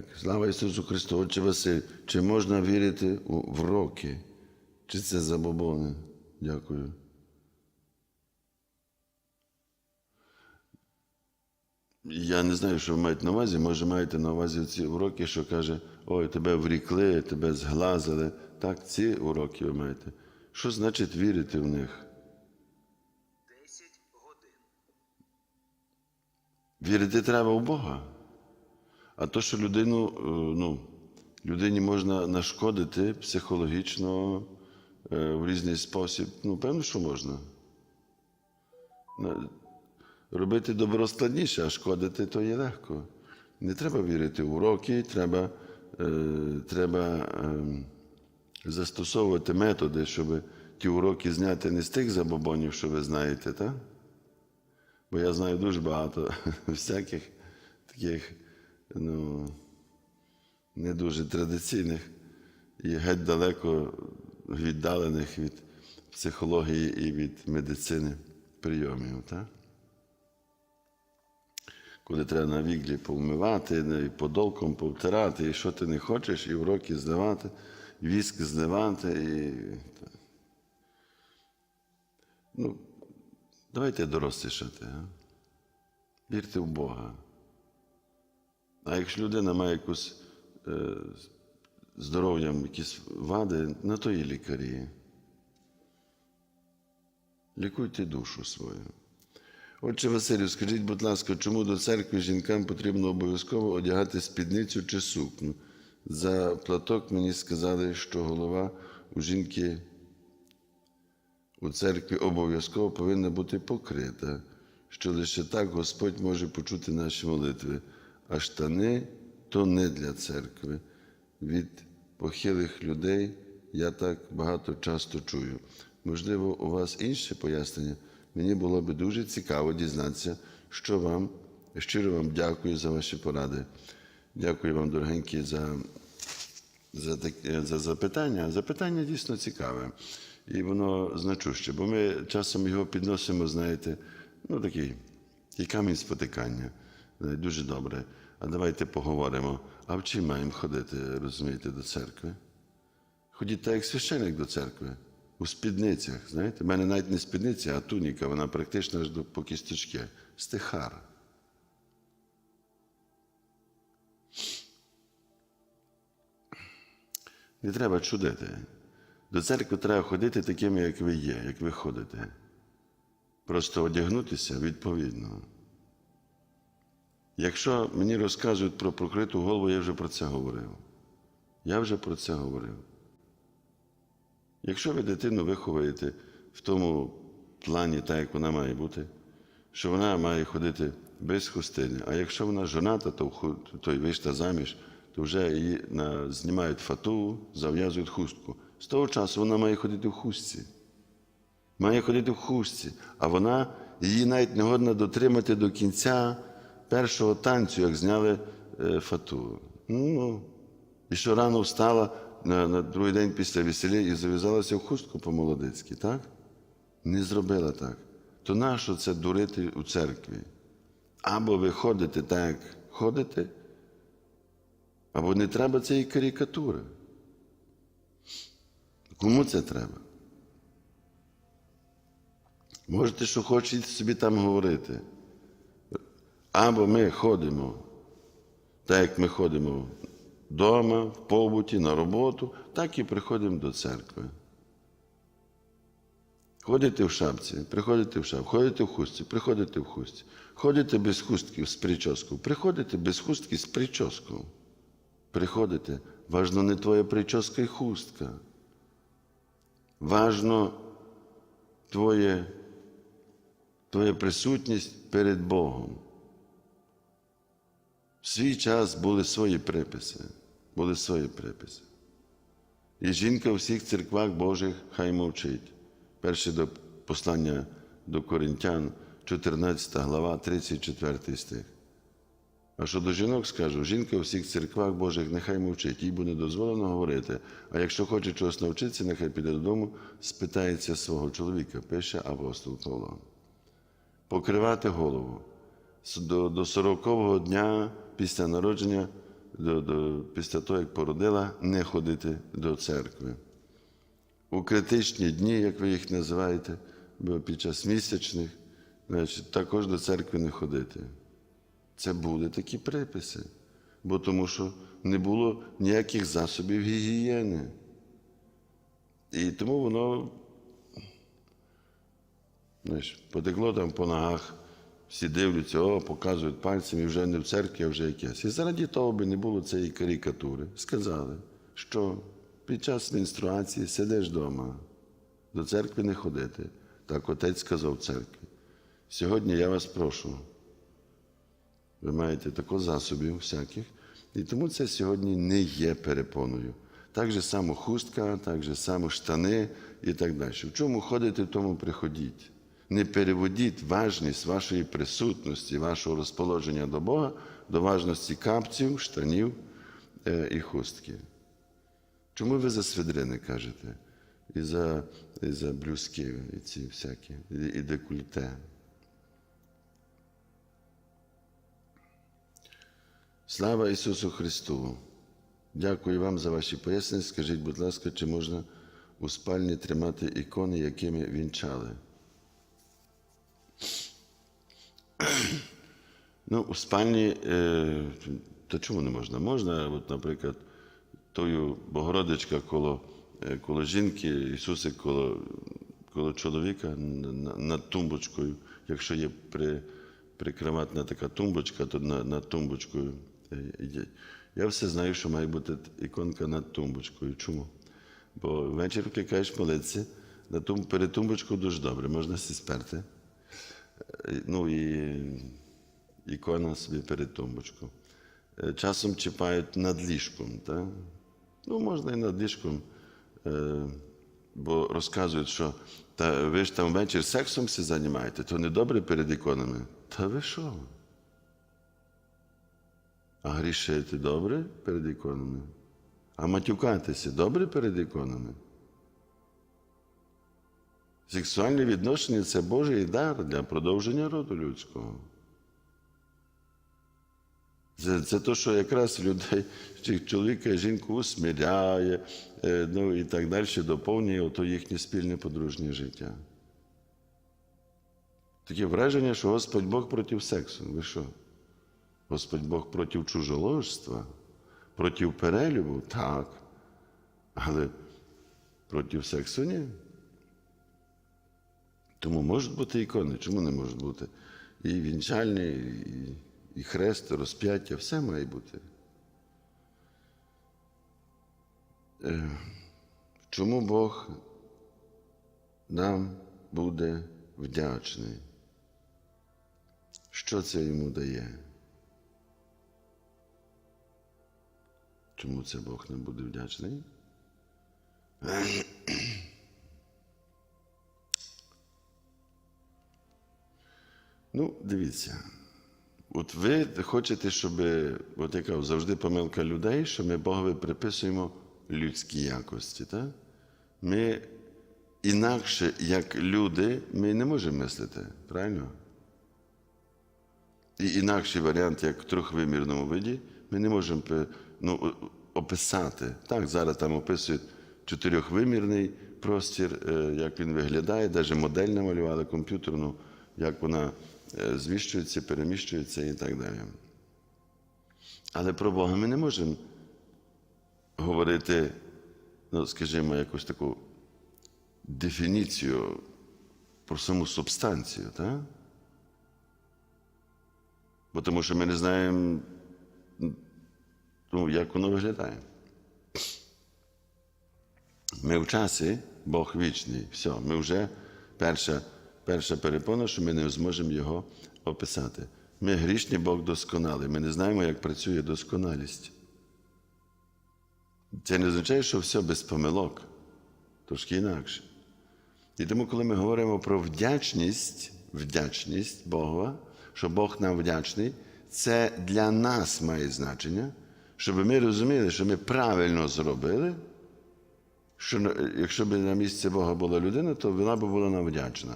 Так, слава Ісусу Христу, Отче Василь, чи можна вірити у вроки? Чи це забобони? Дякую. Я не знаю, що ви маєте на увазі. Може, маєте на увазі ці уроки, що каже, ой, тебе врікли, тебе зглазили. Так, ці уроки ви маєте. Що значить вірити в них? 10 годин. Вірити треба в Бога. А то, що людину, е, ну, людині можна нашкодити психологічно е, в різний спосіб, ну, певно, що можна. Робити добро складніше, а шкодити то є легко. Не треба вірити в уроки, треба, е, треба е, застосовувати методи, щоб ті уроки зняти не з тих забобонів, що ви знаєте, так? Бо я знаю дуже багато всяких таких, ну, не дуже традиційних і геть далеко віддалених від психології і від медицини прийомів. Так? Коли треба на віглі повмивати, і подолком повтирати, і що ти не хочеш, і уроки здавати, віск здавати. І... Ну, Давайте дорослішати. А? Вірте в Бога. А якщо людина має якусь е, здоров'ям, якісь вади, на то і лікарі. Лікуйте душу свою. Отче Василю, скажіть, будь ласка, чому до церкви жінкам потрібно обов'язково одягати спідницю чи сукню? За платок мені сказали, що голова у жінки у церкві обов'язково повинна бути покрита, що лише так Господь може почути наші молитви, а штани то не для церкви. Від похилих людей я так багато часто чую. Можливо, у вас інше пояснення. Мені було би дуже цікаво дізнатися, що вам, щиро вам дякую за ваші поради. Дякую вам, дорогенькі, за за, таке- за запитання. Запитання дійсно цікаве. І воно значуще, бо ми часом його підносимо, знаєте, ну такий, такий камінь спотикання. Е, Дуже добре. А давайте поговоримо. А в чим маємо ходити, розумієте, до церкви? Ходіть так, як священик до церкви. У спідницях. Знаєте, в мене навіть не спідниця, а туніка, вона практично аж до по кісточки. Стихар. Не треба чудити. До церкви треба ходити такими, як ви є, як ви ходите. Просто одягнутися відповідно. Якщо мені розказують про прокриту голову, я вже про це говорив. Я вже про це говорив. Якщо ви дитину виховуєте в тому плані, так як вона має бути, що вона має ходити без хустини, а якщо вона жоната, то, то й вийшла заміж, то вже її на, знімають фату, зав'язують хустку. З того часу вона має ходити в хустці. Має ходити в хустці, а вона її навіть не годна дотримати до кінця першого танцю, як зняли е, фату. Ну, і що рано встала на, на другий день після весілля і зав'язалася в хустку по-молодицьки, так? Не зробила так. То нащо це дурити у церкві? Або ви ходите так, як ходите, або не треба цієї карикатури. Кому це треба? Можете, що хочете собі там говорити. Або ми ходимо, так як ми ходимо вдома, в побуті, на роботу, так і приходимо до церкви. Ходите в шапці, приходите в шапці, ходите в хустці, приходите в хустці. Ходите без хустки з прическою, приходите без хустки з прическою. Приходите, важно не твоя прическа і хустка. Важно твоє, твоя присутність перед Богом. В свій час були свої приписи, були свої приписи. І жінка у всіх церквах Божих хай мовчить. Перше до послання до Коринтян, 14 глава, 34 стих. А що до жінок скажу, жінка у всіх церквах Божих нехай мовчить, їй буде дозволено говорити. А якщо хоче чогось навчитися, нехай піде додому, спитається свого чоловіка, пише апостол Павло. Покривати голову. До, до 40-го дня після народження до, до, після того, як породила, не ходити до церкви. У критичні дні, як ви їх називаєте, під час місячних, значить, також до церкви не ходити. Це були такі приписи, бо тому що не було ніяких засобів гігієни. І тому воно знаєш, потекло там по ногах, всі дивляться, о, показують пальцем, і вже не в церкві, а вже якесь. І заради того би не було цієї карикатури. Сказали, що під час менструації сидиш вдома, до церкви не ходити. Так отець сказав церкві. Сьогодні я вас прошу. Ви маєте тако засобів всяких, і тому це сьогодні не є перепоною. Так же само хустка, так же само штани і так далі. В чому ходите, в тому приходіть. Не переводіть важність вашої присутності, вашого розположення до Бога, до важності капців, штанів е, і хустки. Чому ви за свидрини кажете? І за, і за блюзки, і ці всякі, і, і декольте. Слава Ісусу Христу! Дякую вам за ваші пояснення. Скажіть, будь ласка, чи можна у спальні тримати ікони, якими вінчали? Ну, у спальні, е, то чому не можна? Можна, от, наприклад, тою Богородичка коло, е, коло жінки, Ісусик коло, коло чоловіка на- на- над тумбочкою. Якщо є при, прикриватна така тумбочка, то на, над тумбочкою. е, є. Я все знаю, що має бути іконка над тумбочкою. Чому? Бо ввечері вкликаєш молитися, на тум, перед тумбочкою дуже добре, можна сі сперти. Е, Ну і ікона собі перед тумбочкою. Е, Часом чіпають над ліжком. Так? Ну, можна і над ліжком, е, бо розказують, що та ви ж там ввечері сексом все займаєте, то не добре перед іконами. Та ви що? А грішити добре перед іконами? А матюкатися добре перед іконами? Сексуальні відношення це Божий дар для продовження роду людського. Це, це то, що якраз людей, чоловіка і жінку усміряє, е, ну і так далі, доповнює ото їхнє спільне подружнє життя. Таке враження, що Господь Бог проти сексу. Ви що? Господь Бог проти чужоложства, проти перелюбу? Так. Але проти сексу ні. Тому можуть бути ікони, чому не можуть бути? І вінчальні, і, і хрест, і розп'яття, все має бути. Е, Чому Бог нам буде вдячний? Що це йому дає? Чому це Бог нам буде вдячний? Ну, дивіться. От ви хочете, щоб, от я завжди помилка людей, що ми Богові приписуємо людські якості. Так? Ми інакше, як люди, ми не можемо мислити, правильно? І інакший варіант, як в трьохвимірному виді, ми не можемо ну, описати. Так, зараз там описують чотирьохвимірний простір, е, як він виглядає, навіть модель намалювали комп'ютерну, як вона е, зміщується, переміщується і так далі. Але про Бога ми не можемо говорити, ну, скажімо, якусь таку дефініцію про саму субстанцію, так? Бо тому що ми не знаємо, ну, як воно виглядає. Ми в часі, Бог вічний. Все, ми вже перша, перша перепона, що ми не зможемо його описати. Ми грішні, Бог досконалий. Ми не знаємо, як працює досконалість. Це не означає, що все без помилок. Трошки інакше. І тому, коли ми говоримо про вдячність, вдячність Бога, що Бог нам вдячний, це для нас має значення, щоб ми розуміли, що ми правильно зробили, що якщо б на місці Бога була людина, то вона б була нам вдячна.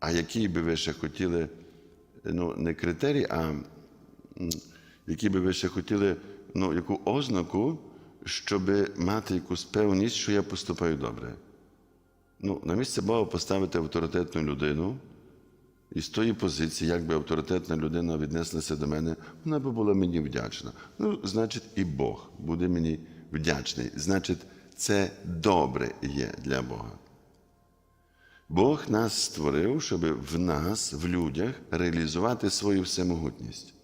А які би ви ще хотіли, ну, не критерії, а які би ви ще хотіли ну, яку ознаку, щоб мати якусь певність, що я поступаю добре. Ну, на місце Бога поставити авторитетну людину, і з тої позиції, як би авторитетна людина віднеслася до мене, вона би була мені вдячна. Ну, значить, і Бог буде мені вдячний. Значить, це добре є для Бога. Бог нас створив, щоб в нас, в людях, реалізувати свою всемогутність.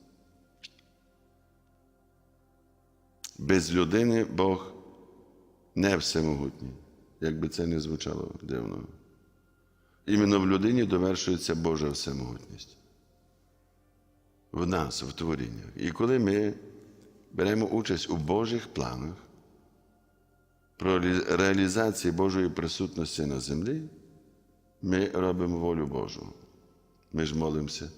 Без людини Бог не всемогутній, як би це не звучало дивно. Іменно в людині довершується Божа всемогутність. В нас, в творіннях. І коли ми беремо участь у Божих планах про ре- реалізації Божої присутності на землі, ми робимо волю Божу. Ми ж молимося.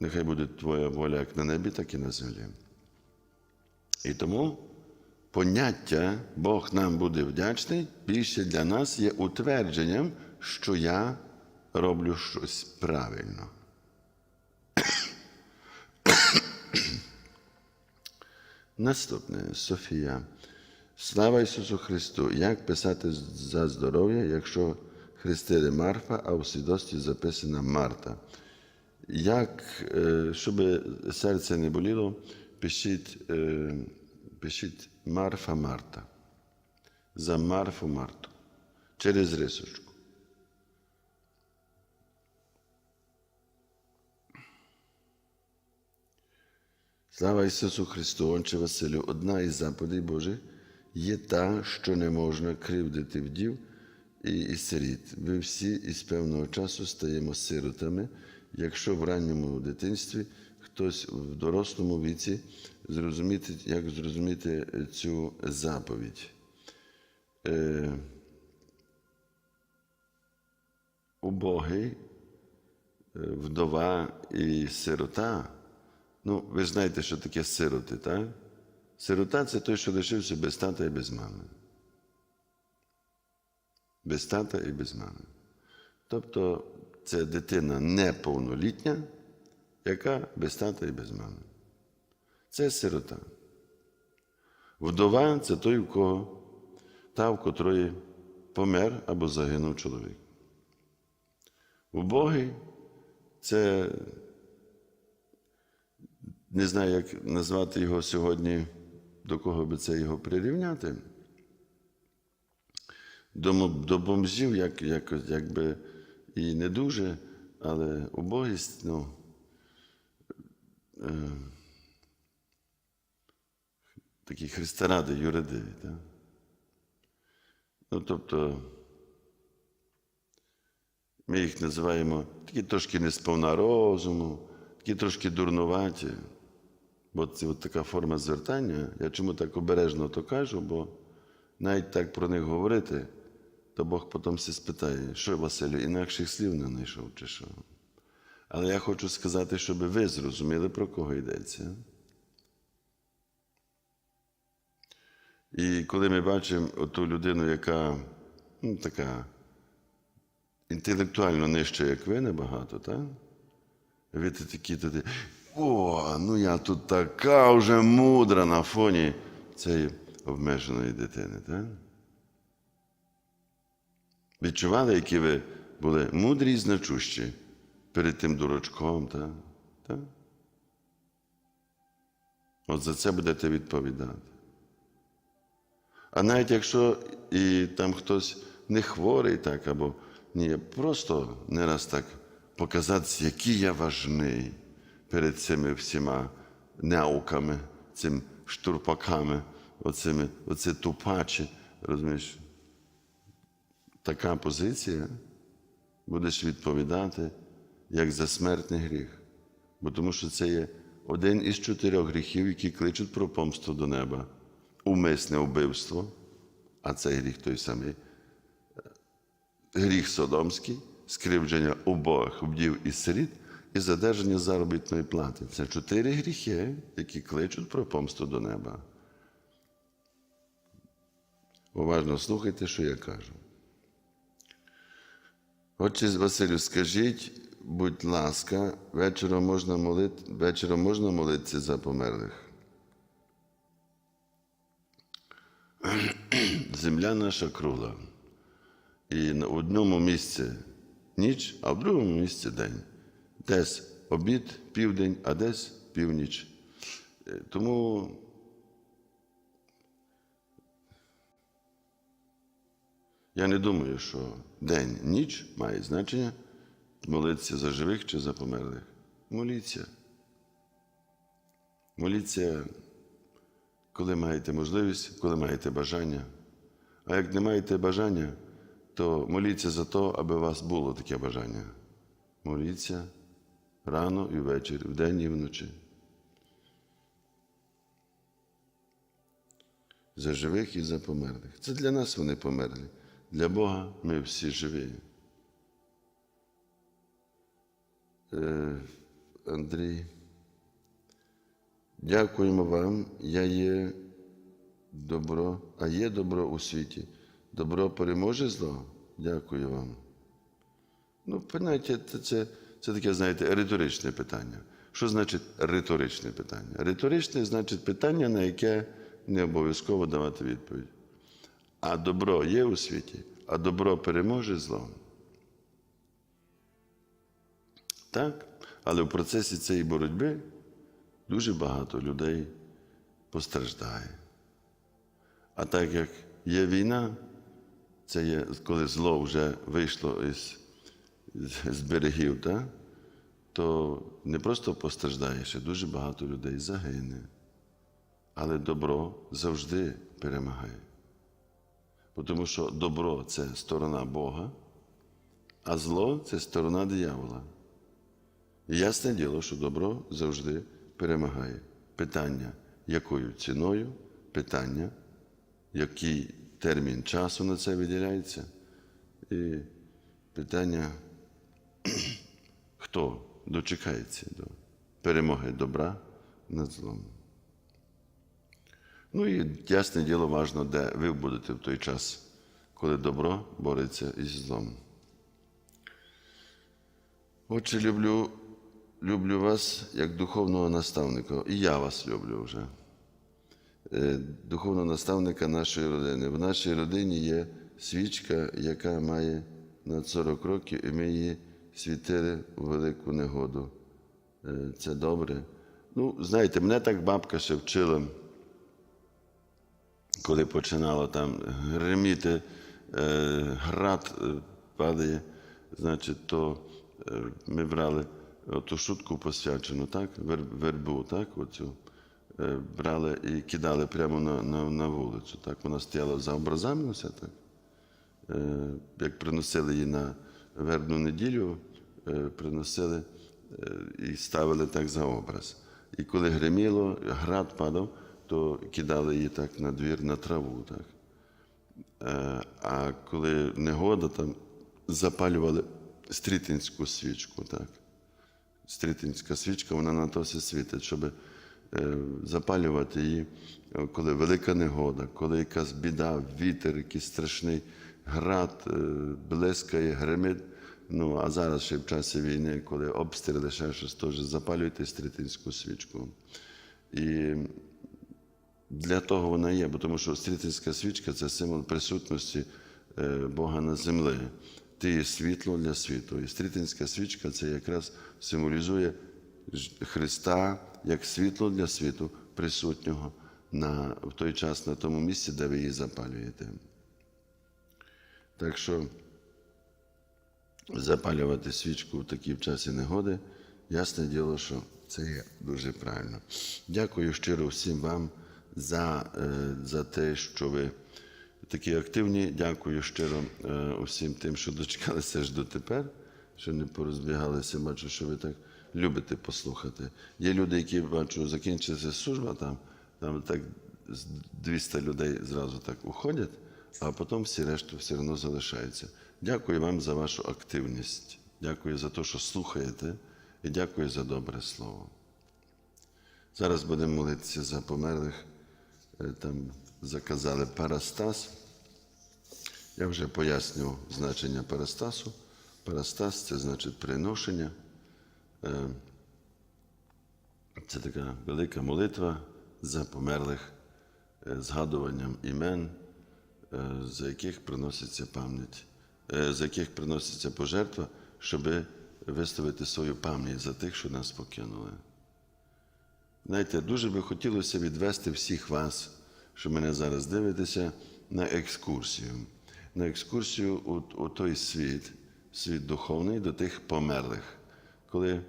Нехай буде Твоя воля як на небі, так і на землі. І тому поняття Бог нам буде вдячний більше для нас є утвердженням, що я роблю щось правильно. Наступне Софія. Слава Ісусу Христу! Як писати за здоров'я, якщо хрестили Марфа, а у свідоцтві записана Марта? Як, е, щоб серце не боліло, пишіть, е, пишіть Марфа Марта. За Марфу Марту. Через рисочку. Слава Ісусу Христу, Отче Василю, одна із заповідей Божих є та, що не можна кривдити вдів і, і сиріт. Ви всі із певного часу стаємо сиротами, якщо в ранньому дитинстві хтось в дорослому віці зрозуміти, як зрозуміти цю заповідь. Е, убогий, е, вдова і сирота. Ну, ви знаєте, що таке сироти, так? Сирота це той, що лишився без тата і без мами. Без тата і без мами. Тобто це дитина неповнолітня, яка без тата і без мами. Це сирота. Вдова це той, у кого та, в котрої помер або загинув чоловік. Убогий це не знаю, як назвати його сьогодні, до кого би це його прирівняти. До, до бомжів, як, як, якби і не дуже, але убогість, ну, е, такі христоради, юридиві. Так? Ну, тобто, ми їх називаємо такі трошки несповна розуму, такі трошки дурнуваті. Бо це от така форма звертання. Я чому так обережно то кажу, бо навіть так про них говорити, то Бог потім все спитає, що Василю, інакших слів не знайшов чи що. Але я хочу сказати, щоб ви зрозуміли, про кого йдеться. І коли ми бачимо ту людину, яка ну, така інтелектуально нижча, як ви, набагато, так? Ви такі туди. О, ну я тут така вже мудра на фоні цієї обмеженої дитини, так? Відчували, які ви були мудрі і значущі перед тим дурачком, так? так? От за це будете відповідати. А навіть якщо і там хтось не хворий, так, або ні, просто не раз так показати, який я важний перед цими всіма науками, цими штурпаками, оцими, оце тупачі, розумієш? Така позиція будеш відповідати як за смертний гріх. Бо тому що це є один із чотирьох гріхів, які кличуть про помсту до неба. Умисне вбивство, а цей гріх той самий. Гріх Содомський, скривдження убогих, вдів і сиріт і задержання заробітної плати. Це чотири гріхи, які кличуть про помсту до неба. Уважно слухайте, що я кажу. Отче Василю, скажіть, будь ласка, вечором можна молити, вечором можна молитися за померлих? земля наша кругла. І на одному місці ніч, а в другому місці день. Десь обід, південь, а десь північ. Е, Тому я не думаю, що день, ніч має значення молитися за живих чи за померлих. Моліться. Моліться, коли маєте можливість, коли маєте бажання. А як не маєте бажання, то моліться за те, аби у вас було таке бажання. Моліться рано і ввечері, вдень і вночі. За живих і за померлих. Це для нас вони померли. Для Бога ми всі живі. Е, Андрій. Дякуємо вам. Я є добро, а є добро у світі. Добро переможе зло. Дякую вам. Ну, поняття, це, це, це таке, знаєте, риторичне питання. Що значить риторичне питання? Риторичне значить питання, на яке не обов'язково давати відповідь. А добро є у світі, а добро переможе зло. Так, але в процесі цієї боротьби дуже багато людей постраждає. А так як є війна, це є коли зло вже вийшло із, з берегів, так? то не просто постраждає, ще дуже багато людей загине. Але добро завжди перемагає. Тому що добро це сторона Бога, а зло це сторона диявола. Ясне діло, що добро завжди перемагає. Питання, якою ціною, питання, який термін часу на це виділяється, і питання, хто дочекається до перемоги добра над злом. Ну і ясне діло важно, де ви будете в той час, коли добро бореться із злом. Отче, люблю, люблю вас як духовного наставника, і я вас люблю вже. Е, Духовного наставника нашої родини. В нашій родині є свічка, яка має над 40 років, і ми її світили у велику негоду. Е, Це добре. Ну, знаєте, мене так бабка ще вчила коли починало там гриміти, е, град е, падає, значить, то е, ми брали ту шутку посвячену, так, вер, вербу, так, оцю, брали і кидали прямо на, на, на вулицю. Так, вона стояла за образами, все так. Е, як приносили її на вербну неділю, е, приносили е, і ставили так за образ. І коли гриміло, град падав, то кидали її так на двір, на траву. Так. Е, А коли негода, там запалювали стрітинську свічку. Так. Стрітинська свічка, вона на то все світить, щоб е, запалювати її, коли велика негода, коли якась біда, вітер, якийсь страшний град, е, блискає, гримить. Ну, а зараз ще в часі війни, коли обстріли, ще щось, теж запалюйте стрітинську свічку. І для того вона є, бо тому що стрітинська свічка це символ присутності е, Бога на землі. Ти є світло для світу. І стрітинська свічка це якраз символізує Христа як світло для світу, присутнього на, в той час на тому місці, де ви її запалюєте. Так що запалювати свічку в такі часі негоди, ясне діло, що це є дуже правильно. Дякую щиро всім вам за, е, за те, що ви такі активні. Дякую щиро е, усім тим, що дочекалися аж дотепер, що не порозбігалися. Бачу, що ви так любите послухати. Є люди, які бачу, закінчилася служба там, там так 200 людей зразу так уходять, а потім всі решту все одно залишаються. Дякую вам за вашу активність. Дякую за те, що слухаєте, і дякую за добре слово. Зараз будемо молитися за померлих. Е, Там заказали парастас. Я вже пояснював значення парастасу. Парастас це значить приношення. Е, Це така велика молитва за померлих е, згадуванням імен, за яких приноситься пам'ять, за яких приноситься пожертва, щоб виставити свою пам'ять за тих, що нас покинули. Знаєте, дуже би хотілося відвести всіх вас, що мене зараз дивитеся, на екскурсію. На екскурсію у, у той світ, світ духовний до тих померлих, коли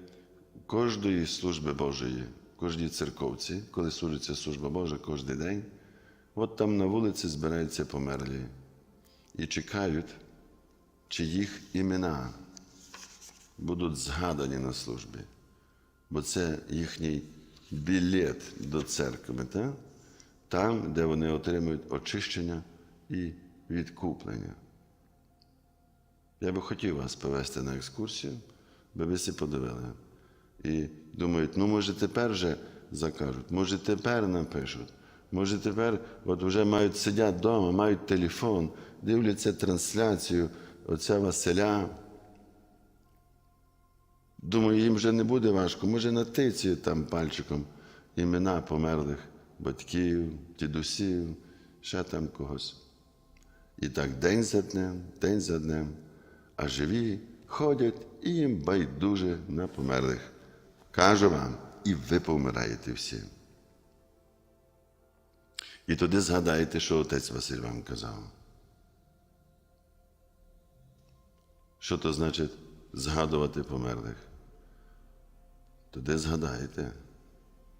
кожної служби Божої, кожній церковці, коли служиться служба Божа кожен день, от там на вулиці збираються померлі і чекають, чи їх імена будуть згадані на службі бо це їхній білет до церкви, та? там, де вони отримують очищення і відкуплення. Я би хотів вас повести на екскурсію, би ви всі подивили. І думають, ну може тепер вже закажуть, може тепер напишуть, може тепер от вже мають сидять вдома, мають телефон, дивляться трансляцію отця Василя. Думаю, їм вже не буде важко. Може, натицюють там пальчиком імена померлих батьків, дідусів, ще там когось. І так день за днем, день за днем, а живі ходять і їм байдуже на померлих. Кажу вам, і ви помираєте всі. І тоді згадайте, що отець Василь вам казав. Що то значить згадувати померлих? Тоді згадаєте,